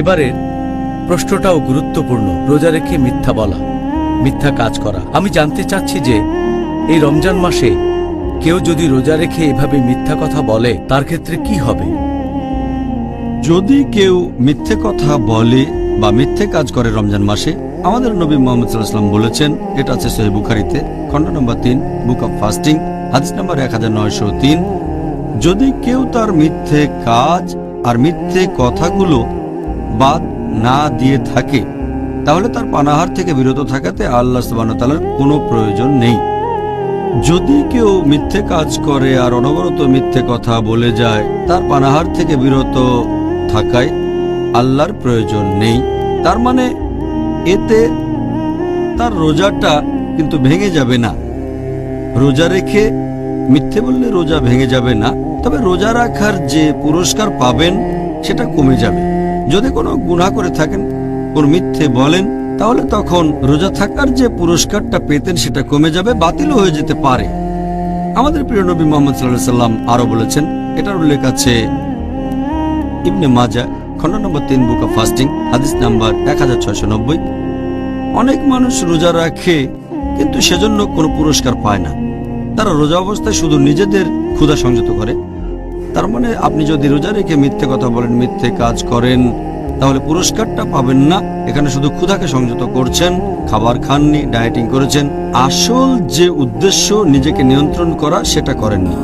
এবারের প্রশ্নটাও গুরুত্বপূর্ণ। রোজা রেখে মিথ্যা বলা, মিথ্যা কাজ করা। আমি জানতে চাচ্ছি যে এই রমজান মাসে কেউ যদি রোজা রেখে এভাবে মিথ্যা কথা বলে, তার ক্ষেত্রে কি হবে? যদি কেউ মিথ্যে কথা বলে বা মিথ্যে কাজ করে রমজান মাসে, আমাদের নবী মোহাম্মদ সাল্লাহাম বলেছেন, এটা আছে সহি বুখারিতে, খণ্ড নম্বর তিন, বুক অব ফাস্টিং, হাদিস নম্বর এক হাজার নয়শো তিন। যদি কেউ তার মিথ্যে কাজ আর মিথ্যে কথাগুলো বাদ না দিয়ে থাকে, তাহলে তার পানাহার থেকে বিরত থাকাতে আল্লাহ সুবাহতালার কোনো প্রয়োজন নেই। যদি কেউ মিথ্যে কাজ করে আর অনবরত মিথ্যে কথা বলে যায়, তার পানাহার থেকে বিরত থাকায় আল্লাহর প্রয়োজন নেই। তার মানে এতে তার রোজাটা কিন্তু ভেঙে যাবে না। রোজা রেখে মিথ্যে বললে রোজা ভেঙে যাবে না, তবে রোজা রাখার যে পুরস্কার পাবেন, সেটা কমে যাবে। যদি কোনো গুনাহ করে থাকেন, কোন মিথ্যে বলেন, তাহলে তখন রোজা থাকার যে পুরস্কারটা পেতেন সেটা কমে যাবে বাতিলও হয়ে যেতে পারে। আমাদের প্রিয় নবী মোহাম্মদ সাল্লাম আরও বলেছেন, এটার উল্লেখ আছে ইবনে মাজা খণ্ড নম্বর তিন, বুক অফ ফাস্টিং, হাদিস নাম্বার এক হাজার ছয়শো নব্বই। অনেক মানুষ রোজা রাখে, কিন্তু সেজন্য কোনো পুরস্কার পায় না। তারা রোজা অবস্থায় শুধু নিজেদের ক্ষুধা সংযত করে তার মানে আপনি যদি রোজা রেখে মিথ্যে কথা বলেন, মিথ্যে কাজ করেন, তাহলে পুরস্কারটা পাবেন না। এখানে শুধু ক্ষুধাকে সংযত করছেন, খাবার খাননি ডায়েটিং করেছেন। আসল যে উদ্দেশ্য নিজেকে নিয়ন্ত্রণ করা, সেটা করেননি।